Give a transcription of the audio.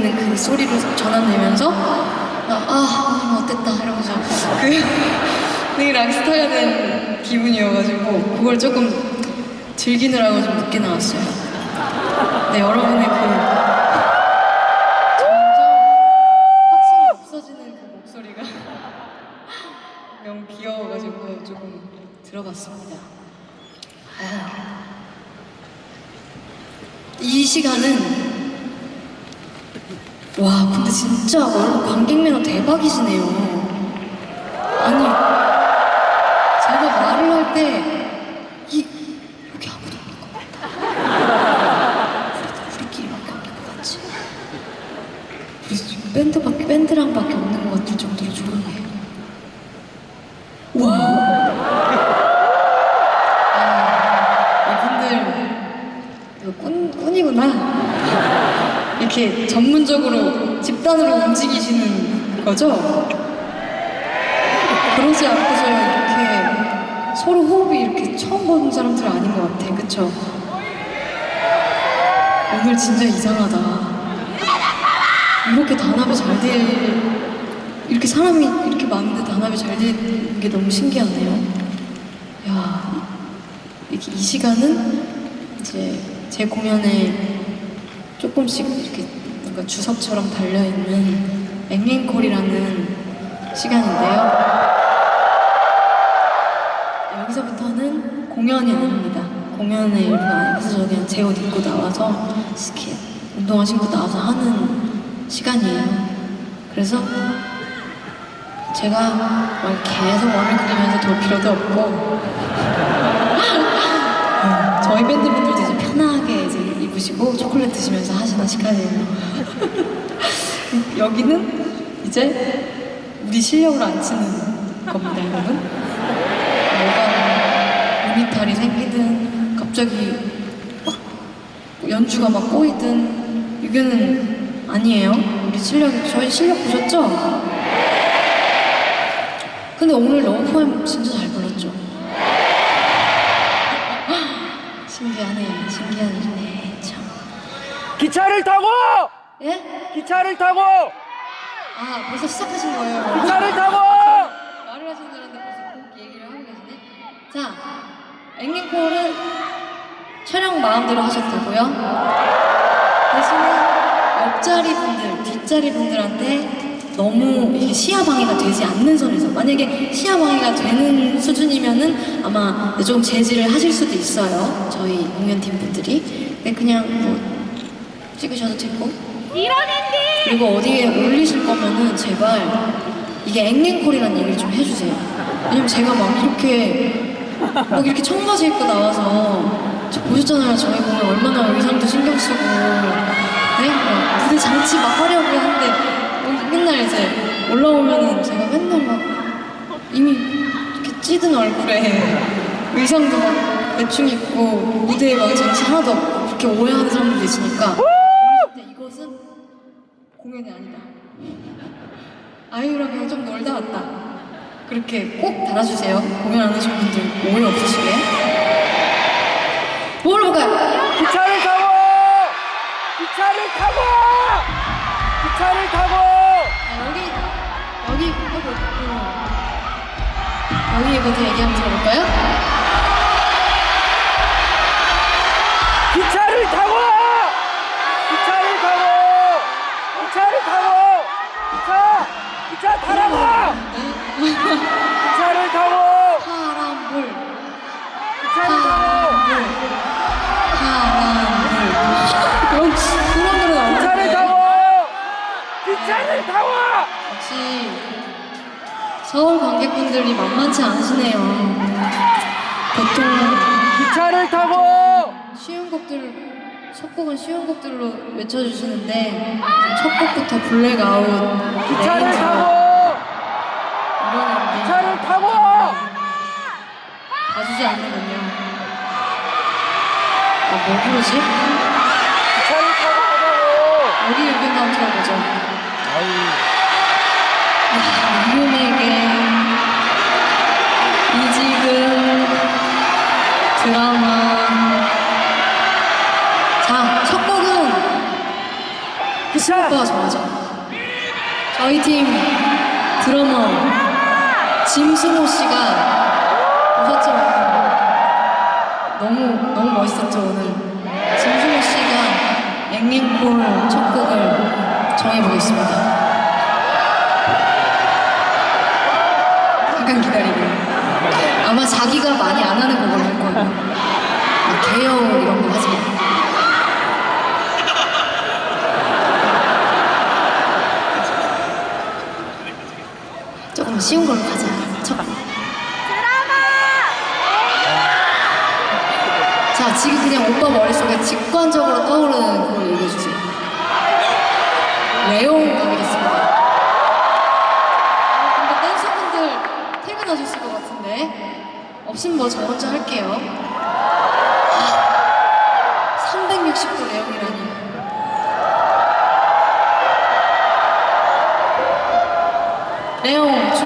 들리는 그 소리로 전환되면서 아, 아 오늘 어땠다 이러면서 그 되게 락스타가 된 기분이어가지고 그걸 조금 즐기느라고 좀 늦게 나왔어요. 네 여러분의 그 점점 확신이 없어지는 그 목소리가 너무 귀여워가지고 조금 들어봤습니다. 아. 이 시간은 와 근데 진짜 여러분 관객 매너 대박이시네요. 아니 제가 말을 할 때이 여기 아무도 없는 것 같다. 우리끼리밖에 없는 것 같지. 그래서 지금 밴드밖에 밴드랑밖에 없는 것 같을 정도로 조용해. 와. 아, 이분들 이거 꾼 꾼이구나. 이렇게 전문적으로 집단으로 움직이시는 거죠? 그러지 않고서 이렇게 서로 호흡이 이렇게 처음 보는 사람들 아닌 것 같아, 그쵸? 오늘 진짜 이상하다. 이렇게 단합이 잘 될, 이렇게 사람이 이렇게 많은데 단합이 잘 되는 게 너무 신기하네요. 야, 이렇게 이 시간은 이제 제 공연에 조금씩 이렇게 뭔가 주석처럼 달려있는 앵앵콜이라는 시간인데요. 여기서부터는 공연이 아닙니다. 공연의 일부 아니라서 저 그냥 제 옷 입고 나와서 스키 운동화 신고 나와서 하는 시간이에요. 그래서 제가 막 계속 원을 그리면서 돌 필요도 없고 입으시고 초콜릿 드시면서 하시는 시간이에요. 여기는 이제 우리 실력을 안 치는 겁니다, 여러분. 뭐가 유니탈이 생기든 갑자기 막 연주가 막 꼬이든 이거는 아니에요. 우리 실력 저희 실력 보셨죠? 근데 오늘 러브 포엠 진짜 잘 불렀죠? 신기하네, 신기한 일이네, 참. 기차를 타고 예? 기차를 타고 아, 벌써 시작하신 거예요? 기차를 타고 말을 하시는 줄 알았는데 벌써 곡 얘기를 하고 계시네. 자, 앵앵콜은 촬영 마음대로 하셨다고요? 대신에 옆자리 분들, 뒷자리 분들한테 너무 이게 시야 방해가 되지 않는 선에서 만약에 시야 방해가 되는 수준이면은 아마 조금 제지를 하실 수도 있어요. 저희 공연팀 분들이. 근데 그냥 뭐 찍으셔도 되고 그리고 어디에 올리실 거면은 제발 이게 앵앵콜이라는 얘기를 좀 해주세요. 왜냐면 제가 막 이렇게 막 이렇게 청바지 입고 나와서 저 보셨잖아요. 저희 보면 얼마나 의상도 신경 쓰고 네? 막 무대 장치 막 하려고 하는데 뭐 맨날 이제 올라오면은 제가 맨날 막 이미 이렇게 찌든 얼굴에 의상도 막 대충 입고 무대에 막 장치 하나도 없고 그렇게 오해하는 사람들도 있으니까 공연이 아니다. 아이유랑 그냥 좀 놀다 왔다. 그렇게 꼭 달아주세요. 공연 안 하신 분들 오해 없으시게. 뭐로 볼까요? 기차를 타고 기차를 타고 기차를 타고 아, 여기 여기 여기 어. 여기 이거부터 얘기하면서 볼까요? 기차 타라고 네. 기차를 타고 파란불, 기차를 타고 파란불. 그런 그런 노래 나오는데. 기차를 타고 기차를 타고 역시 서울 관객분들이 만만치 않으시네요. 보통 기차를 타고 쉬운 곡들 첫 곡은 쉬운 곡들로 외쳐주시는데 첫 곡부터 블랙아웃, 기차를 타고 기차를 타고 봐주지 않는군요. 아, 뭐 부르지? 기차 오빠가 좋아하죠. 저희 팀 드러머 짐승호 씨가 오셨죠? 너무 너무 멋있었죠 오늘. 짐승호 씨가 앵앵콜 첫 곡을 정해보겠습니다. 잠깐 기다리고. 아마 자기가 많이 안 하는 곡을 할 거예요. 막 개요 이런 거 하지 마. 쉬운 걸로 가자. 첫 자, 지금 그냥 오빠 머릿속에 직관적으로 떠오르는 그걸 얘기해주세요. 레옹 가겠습니다. 아, 근데 댄서분들 퇴근하셨을 것 같은데. 없으면 뭐 저 먼저 할게요. 360도 레옹이라니. 레옹